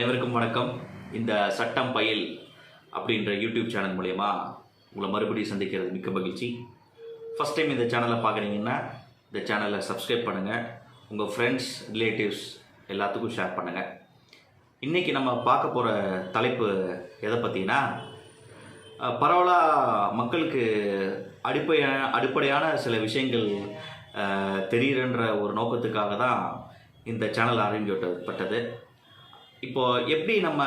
அனைவருக்கும் வணக்கம். இந்த சட்டம் பயில் அப்படின்ற யூடியூப் சேனல் மூலயமா உங்களை மறுபடியும் சந்திக்கிறது மிக்க மகிழ்ச்சி. ஃபஸ்ட் டைம் இந்த சேனலை பார்க்குறீங்கன்னா இந்த சேனலை சப்ஸ்கிரைப் பண்ணுங்கள் உங்கள் ஃப்ரெண்ட்ஸ் ரிலேட்டிவ்ஸ் எல்லாத்துக்கும் ஷேர் பண்ணுங்கள் இன்றைக்கி நம்ம பார்க்க போகிற தலைப்பு எதை பற்றினா பரவலாக மக்களுக்கு அடிப்படையான அடிப்படையான சில விஷயங்கள் தெரியுறன்ற ஒரு நோக்கத்துக்காக தான் இந்த சேனல் ஆரம்பிக்கப்பட்டது இப்போ எப்படி நம்ம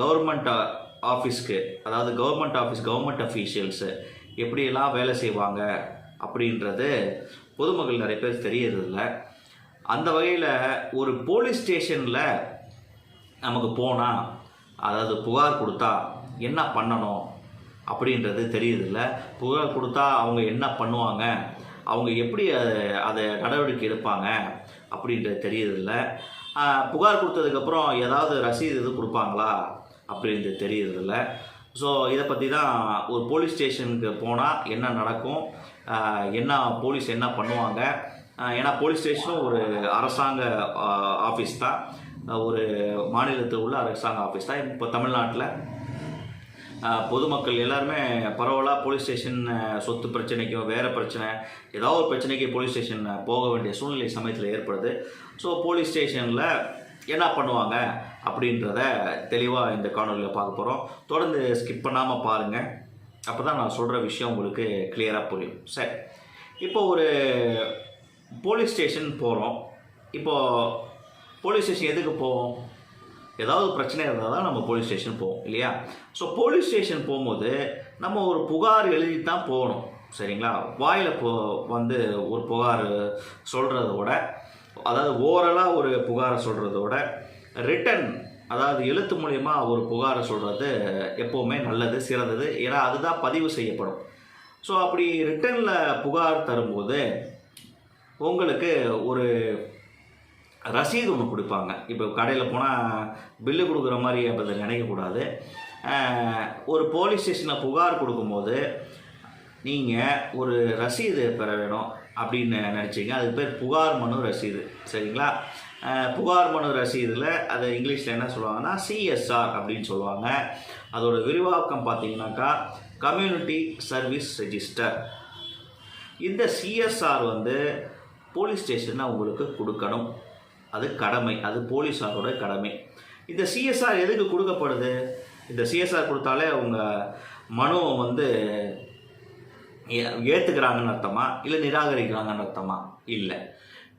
கவர்மெண்ட் ஆஃபீஸ்க்கு அதாவது கவர்மெண்ட் ஆஃபீஸ் கவர்மெண்ட் அஃபீஷியல்ஸு எப்படியெல்லாம் வேலை செய்வாங்க அப்படின்றது பொதுமக்கள் நிறைய பேர் தெரியறதில்ல. அந்த வகையில் ஒரு போலீஸ் ஸ்டேஷனில் நமக்கு போனால் அதாவது புகார் கொடுத்தா என்ன பண்ணணும் அப்படின்றது தெரியுதில்ல புகார் கொடுத்தா அவங்க என்ன பண்ணுவாங்க? அவங்க எப்படி அதை அதை நடவடிக்கை எடுப்பாங்க? அப்படின்றது தெரியறதில்ல. புகார் கொடுத்ததுக்கப்புறம் ஏதாவது ரசீது இது கொடுப்பாங்களா அப்படின்றது தெரியுறதில்ல. ஸோ இதை பற்றி தான் ஒரு போலீஸ் ஸ்டேஷனுக்கு போனால் என்ன நடக்கும்? என்ன போலீஸ் என்ன பண்ணுவாங்க? ஏன்னா போலீஸ் ஸ்டேஷனும் ஒரு அரசாங்க ஆஃபீஸ் தான். ஒரு மாநிலத்தில் உள்ள அரசாங்க ஆஃபீஸ் தான். இப்போ தமிழ்நாட்டில் பொதுமக்கள் எல்லாருமே பரவலாக போலீஸ் ஸ்டேஷன் சொத்து பிரச்சனைக்கும் வேறு பிரச்சனை ஏதாவது ஒரு பிரச்சனைக்கு போலீஸ் ஸ்டேஷன் போக வேண்டிய சூழ்நிலை சமயத்தில் ஏற்படுது. ஸோ போலீஸ் ஸ்டேஷனில் என்ன பண்ணுவாங்க அப்படின்றத தெளிவாக இந்த காணொலியில் பார்க்க போகிறோம் தொடர்ந்து ஸ்கிப் பண்ணாமல் பாருங்கள் அப்போ தான் நான் சொல்கிற விஷயம் உங்களுக்கு கிளியராக புரியும். சரி. இப்போ ஒரு போலீஸ் ஸ்டேஷன் போகிறோம் இப்போது போலீஸ் ஸ்டேஷன் எதுக்கு போவோம்? ஏதாவது பிரச்சனை இருந்தால் தான் நம்ம போலீஸ் ஸ்டேஷன் போவோம் இல்லையா? ஸோ போலீஸ் ஸ்டேஷன் போகும்போது நம்ம ஒரு புகார் எழுதி தான் போகணும் சரிங்களா? வாயில் போ வந்து ஒரு புகார் சொல்கிறத விட அதாவது ஓரலாக ஒரு புகாரை சொல்கிறத விட ரிட்டன் அதாவது எழுத்து மூலயமா ஒரு புகாரை சொல்கிறது எப்போவுமே நல்லது சிறந்தது ஏன்னா அதுதான் பதிவு செய்யப்படும். ஸோ அப்படி ரிட்டனில் புகார் தரும்போது உங்களுக்கு ஒரு ரசீது ஒன்று கொடுப்பாங்க. இப்போ கடையில் போனால் பில்லு கொடுக்குற மாதிரி அப்போ நினைக்கக்கூடாது ஒரு போலீஸ் ஸ்டேஷனில் புகார் கொடுக்கும்போது நீங்கள் ஒரு ரசீது பெற வேணும் அப்படின்னு நினச்சிங்க. அதுக்கு பேர் புகார் மனு ரசீது. சரிங்களா? புகார் மனு ரசீதில் அதை இங்கிலீஷில் என்ன சொல்லுவாங்கன்னா சிஎஸ்ஆர் அப்படின்னு சொல்லுவாங்க. அதோட விரிவாக்கம் பார்த்தீங்கன்னாக்கா கம்யூனிட்டி சர்வீஸ் ரெஜிஸ்டர் இந்த சிஎஸ்ஆர் வந்து போலீஸ் ஸ்டேஷனில் உங்களுக்கு கொடுக்கணும். அது கடமை அது போலீஸாரோட கடமை. இந்த சிஎஸ்ஆர் எதுக்கு கொடுக்கப்படுது? இந்த சிஎஸ்ஆர் கொடுத்தாலே உங்கள் மனுவை வந்து ஏ- அர்த்தமா? இல்லை நிராகரிக்கிறாங்கன்னு அர்த்தமா? இல்லை.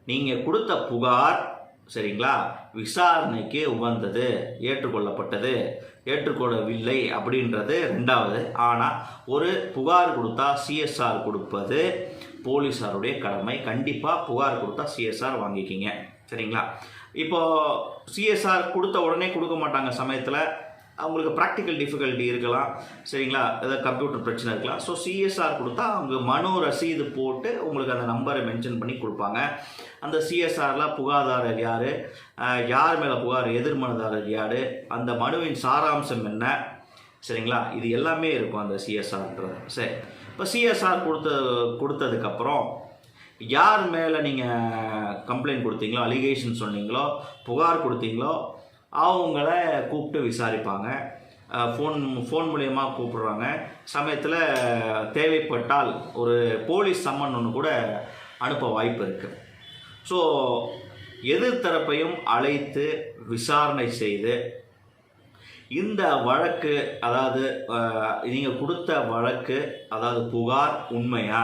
நீங்கள் கொடுத்த புகார் சரிங்களா? விசாரணைக்கு உகந்தது ஏற்றுக்கொள்ளப்பட்டது ஏற்றுக்கொள்ளவில்லை அப்படின்றது ரெண்டாவது. ஆனால் ஒரு புகார் கொடுத்தா சிஎஸ்ஆர் கொடுப்பது போலீஸாருடைய கடமை. கண்டிப்பாக புகார் கொடுத்தா சிஎஸ்ஆர் வாங்கிக்கிங்க. சரிங்களா? இப்போது சிஎஸ்ஆர் கொடுத்த உடனே கொடுக்க மாட்டாங்க சமயத்தில். அவங்களுக்கு ப்ராக்டிக்கல் டிஃபிகல்ட்டி இருக்கலாம். சரிங்களா? ஏதாவது கம்ப்யூட்டர் பிரச்சனை இருக்கலாம். ஸோ சிஎஸ்ஆர் கொடுத்தா அவங்க மனு ரசீது போட்டு உங்களுக்கு அந்த நம்பரை மென்ஷன் பண்ணி கொடுப்பாங்க. அந்த சிஎஸ்ஆரில் புகார்தாரர் யார்? யார் மேலே புகார்? எதிர்மனுதாரர் யார்? அந்த மனுவின் சாராம்சம் என்ன? சரிங்களா? இது எல்லாமே இருக்கும் அந்த சிஎஸ்ஆர்ன்றது சரி. இப்போ சிஎஸ்ஆர் கொடுத்த கொடுத்ததுக்கப்புறம் யார் மேலே நீங்கள் கம்ப்ளைண்ட் கொடுத்தீங்களோ அலிகேஷன் சொன்னீங்களோ புகார் கொடுத்தீங்களோ அவங்கள கூப்பிட்டு விசாரிப்பாங்க. ஃபோன் ஃபோன் மூலயமா கூப்பிடுறாங்க. சமயத்தில் தேவைப்பட்டால் ஒரு போலீஸ் சம்மன் ஒன்று கூட அனுப்ப வாய்ப்பு இருக்குது ஸோ எதிர்த்தரப்பையும் அழைத்து விசாரணை செய்து இந்த வழக்கு அதாவது நீங்கள் கொடுத்த வழக்கு அதாவது புகார் உண்மையா?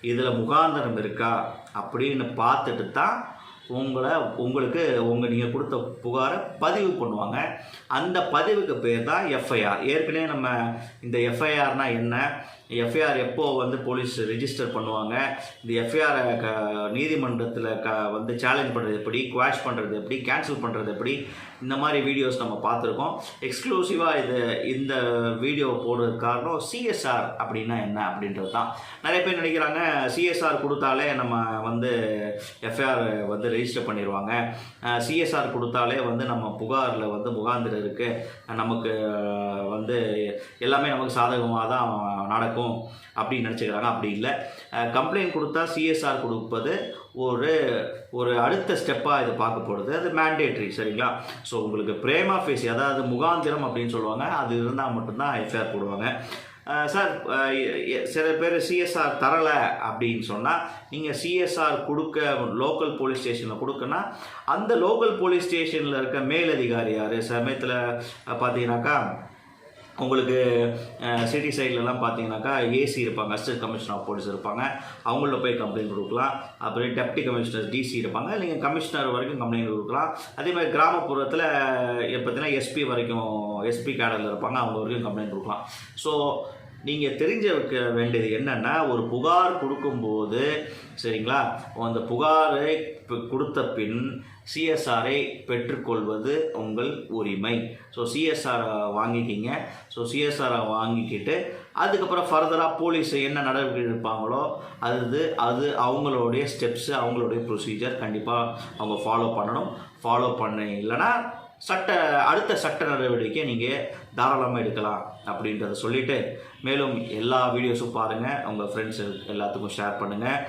இதில் முகாந்தரம் இருக்கா அப்படின்னு பார்த்துட்டு தான் உங்களை உங்களுக்கு உங்கள் நீங்கள் கொடுத்த புகாரை பதிவு பண்ணுவாங்க. அந்த பதிவுக்கு பேர் தான் எஃப்ஐஆர் ஏற்கனவே நம்ம இந்த எஃப்ஐஆர்னால் என்ன? எஃப்ஐஆர் எப்போது வந்து போலீஸ் ரெஜிஸ்டர் பண்ணுவாங்க? இந்த எஃப்ஐஆரை க நீதிமன்றத்தில் க வந்து சேலஞ்ச் பண்ணுறது எப்படி? குவாஷ் பண்ணுறது எப்படி? கேன்சல் பண்ணுறது எப்படி? இந்த மாதிரி வீடியோஸ் நம்ம பார்த்துருக்கோம். எக்ஸ்க்ளூசிவாக இது இந்த வீடியோ போடுறதுக்கு காரணம் சிஎஸ்ஆர் அப்படின்னா என்ன அப்படின்றது தான். நிறைய பேர் நினைக்கிறாங்க சிஎஸ்ஆர் கொடுத்தாலே நம்ம வந்து எஃப்ஐஆர் வந்து ரெஜிஸ்டர் பண்ணிடுவாங்க சிஎஸ்ஆர் கொடுத்தாலே வந்து நம்ம புகாரில் வந்து முகாந்திரம் இருக்குது நமக்கு வந்து எல்லாமே நமக்கு சாதகமாக தான் நடக்கும் அப்படின்னு நினச்சிக்கிறாங்க. அப்படி இல்லை. கம்ப்ளைண்ட் கொடுத்தா சிஎஸ்ஆர் கொடுப்பது ஒரு ஒரு அடுத்த ஸ்டெப்பாக இது பார்க்க போகிறது அது மேண்டேட்ரி சரிங்களா? ஸோ உங்களுக்கு பிரேமா ஃபேசி அதாவது முகாந்திரம் அப்படின்னு சொல்லுவாங்க. அது இருந்தால் மட்டும்தான் எஃப்ஐஆர் போடுவாங்க. சார் எ- சில பேர் சிஎஸ்ஆர் தரலை அப்படின்னு சொன்னால் நீங்கள் சிஎஸ்ஆர் கொடுக்க லோக்கல் போலீஸ் ஸ்டேஷனில் கொடுக்கனா அந்த லோக்கல் போலீஸ் ஸ்டேஷனில் இருக்க மேலதிகாரி யார்? சமயத்தில் பார்த்தீங்கன்னாக்கா உங்களுக்கு சிட்டி சைட்லலாம் பார்த்தீங்கன்னாக்கா ஏசி இருப்பாங்க அசிஸ்டன்ட் கமிஷனர் ஆஃப் போலீஸ் இருப்பாங்க. அவங்கள போய் கம்ப்ளைண்ட் கொடுக்கலாம். அப்புறம் டெப்டி கமிஷனர் டிசி இருப்பாங்க. இல்லைங்க கமிஷனர் வரைக்கும் கம்ப்ளைண்ட் கொடுக்கலாம். அதே மாதிரி கிராமப்புறத்தில் பார்த்தீங்கன்னா எஸ்பி வரைக்கும் எஸ்பி கேடரில் இருப்பாங்க. அவங்க வரைக்கும் கம்ப்ளைண்ட் கொடுக்கலாம். ஸோ நீங்கள் தெரிஞ்ச வைக்க வேண்டியது என்னென்னா ஒரு புகார் கொடுக்கும்போது சரிங்களா? அந்த புகாரை கொடுத்த பின் சிஎஸ்ஆரை பெற்றுக்கொள்வது உங்கள் உரிமை. ஸோ சிஎஸ்ஆரை வாங்கிக்கிங்க. ஸோ சிஎஸ்ஆரை வாங்கிக்கிட்டு அதுக்கப்புறம் ஃபர்தராக போலீஸ் என்ன நடவடிக்கை எடுப்பாங்களோ அது அது அவங்களுடைய ஸ்டெப்ஸு அவங்களுடைய ப்ரொசீஜர் கண்டிப்பாக அவங்க ஃபாலோ பண்ணணும். ஃபாலோ பண்ண இல்லைன்னா சட்ட அடுத்த சட்ட நடவடிக்கை நீங்கள் தாராளமாக எடுக்கலாம் அப்படின்றத சொல்லிவிட்டு மேலும் எல்லா வீடியோஸும் பாருங்கள் உங்கள் ஃப்ரெண்ட்ஸ் எல்லாத்துக்கும் ஷேர் பண்ணுங்கள்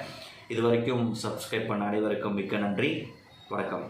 இது வரைக்கும் சப்ஸ்கிரைப் பண்ண அனைவருக்கும் மிக்க நன்றி. வணக்கம்.